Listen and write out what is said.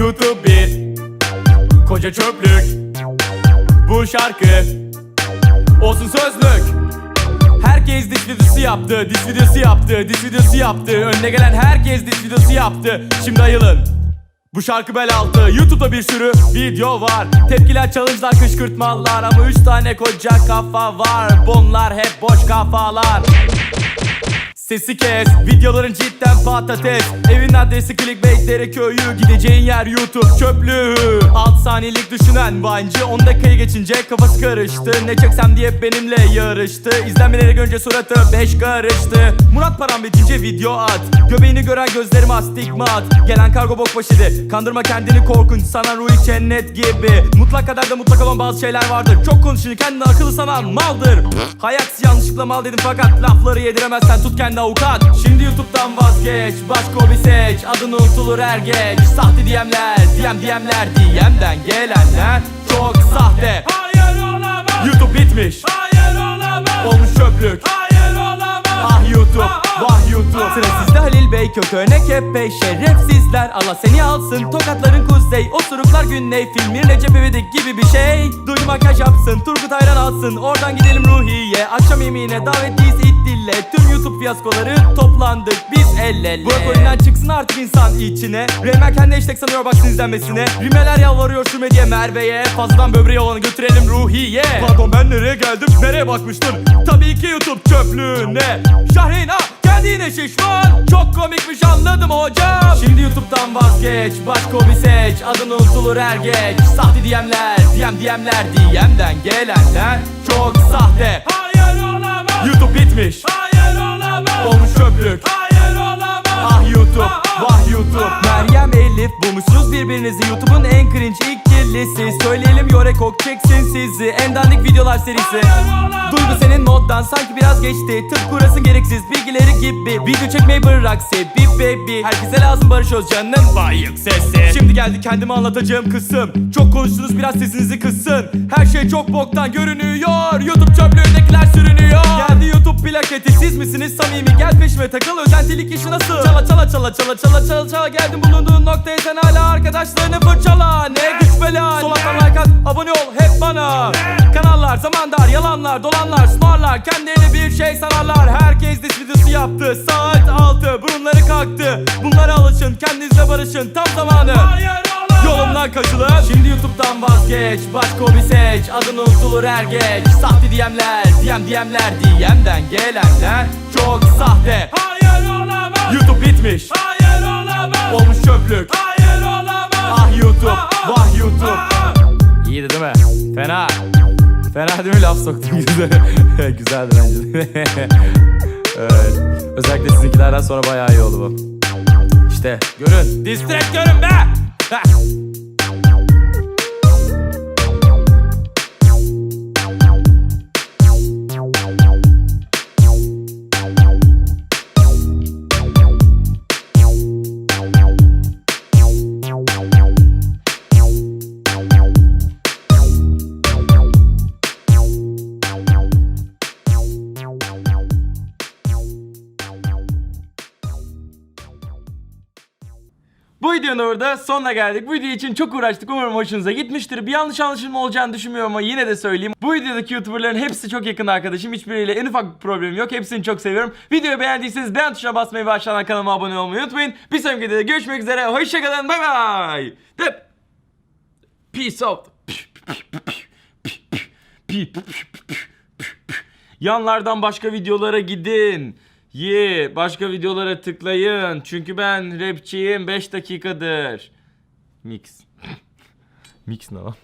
YouTube bir koca çöplük. Bu şarkı olsun sözlük. Herkes diş videosu yaptı, diş videosu yaptı, diş videosu yaptı. Önüne gelen herkes diş videosu yaptı. Şimdi ayılın bu şarkı bel altı YouTube'da bir sürü video var. Tepkiler, challenge'lar, kışkırtmalar Ama üç tane koca kafa var. Bunlar hep boş kafalar Sesi kes. Videoların cidden patates. Evin adresi clickbaitleri köyü. Gideceğin yer YouTube çöplüğü. 6 saniyelik düşünen Vine'cı 10 dakikayı geçince kafası karıştı. Ne çeksem diye benimle yarıştı. İzlenmeleri görünce suratı 5 karıştı. Murat param bitince video at. Göbeğini gören gözlerim astigmat. Gelen kargo bok başıydı Kandırma kendini korkunç. Sanan Rui Cennet gibi. Mutlak kadar da mutlak olan bazı şeyler vardır. Çok konuşunca kendini akıllı sanan maldır. Hayaksi yanlışlıkla mal dedim fakat Lafları yediremezsen tut kendi avukat. Şimdi YouTube'dan vazgeç Başka bir seç. Adın unutulur er geç. Sahte DM'ler DM DM'ler DM'den gelenler Çok sahte. Hayır olamaz. YouTube bitmiş. Hayır olamaz. Olmuş çöplük. Hayır olamaz. Ah YouTube, vah YouTube. Sıra sizde Halil Bey, kötü örnek hep bey Şerefsizler, Allah seni alsın. Tokatların kuzey, osuruklar güney. Filmin Recep İvedik gibi bir şey. Duydum makyaj yapsın, Turgut Ayran alsın. Oradan gidelim Ruhiye, akşam yemeğine davetliyiz dille Tüm YouTube fiyaskoları toplandık biz el ele. Bu ekolünden çıksın artık insan içine. Reymen kendi hashtag sanıyor baksın izlenmesine. Rimeler yalvarıyor şu diye Merve'ye. Fazladan böbreği olanı götürelim Ruhiye. Pardon ben nereye geldim, nereye bakmıştım? Tabii ki YouTube çöplüğüne. Şahrin ah kendine şişman. Çok komikmiş anladım hocam. Şimdi YouTube'dan vazgeç Başka bir seç. Adın unutulur er geç. Sahte DM'ler DM DM'ler DM'den gelenler Çok sahte. Hayır. YouTube bitmiş. Hayır olamaz. Olmuş çöplük. Hayır olamaz. Ah YouTube, vah YouTube. Meryem Elif bulmuşsunuz birbirinizi. YouTube'un en cringe ikilisi Söyleyelim Yorekok çeksin sizi. En dandik videolar serisi. Duygu senin moddan sanki biraz geçti. Tıp kurasın gereksiz. Bilgileri gibi. Video çekmeyi bırak sebi baby Herkese lazım Barış Özcan'ın bayık sesi Şimdi geldi kendime anlatacağım kısım. Çok konuştunuz biraz sesinizi kıssın Her şey çok boktan görünüyor. YouTube çöplüğündekiler YouTube siz misiniz? Samimi Gel peşime takıl. Özentilik işi nasıl? Çala çala çala çala çala çala çala. Geldim bulunduğun noktaya sen hala arkadaşlarını fırçala. Ne güç bela. Sol alttan like at. Abone ol hep bana. Kanallar zamandar yalanlar dolanlar smarlar Kendileri bir şey sanarlar. Herkes diş videosu yaptı. Saat 6 burunları kalktı. Bunlara alışın kendinizle barışın. Tam zamanı. Hayır. Yolumdan kaçılır Şimdi YouTube'dan vazgeç. Başka bir seç. Adın unutulur er geç. Sahte DM'ler DM DM'ler DM'den gelenler Çok sahte. Hayır olamaz. YouTube bitmiş. Hayır olamaz. Olmuş çöplük. Hayır olamaz. Ah YouTube Vah YouTube. İyiydi değil mi? Fena. Fena değil mi? Laf soktum güzel Güzeldi bence. De. evet. Özellikle sizinkilerden sonra bayağı iyi oldu bu. İşte görün. Distract görün be ha. Bu videonun orada sonuna geldik. Bu video için çok uğraştık. Umarım hoşunuza gitmiştir. Bir yanlış anlaşılma olacağını düşünmüyorum ama yine de söyleyeyim. Bu videodaki YouTuber'ların hepsi çok yakın arkadaşım. Hiçbiriyle en ufak bir problemim yok. Hepsini çok seviyorum. Videoyu beğendiyseniz beğen tuşuna basmayı ve aşağıdan kanalıma abone olmayı unutmayın. Bir sonraki videoda görüşmek üzere. Hoşçakalın. Bay bay. Peace out. Yanlardan başka videolara gidin. Ye, başka videolara tıklayın. Çünkü ben rapçiyim 5 dakikadır. Mix. Mix ne lan?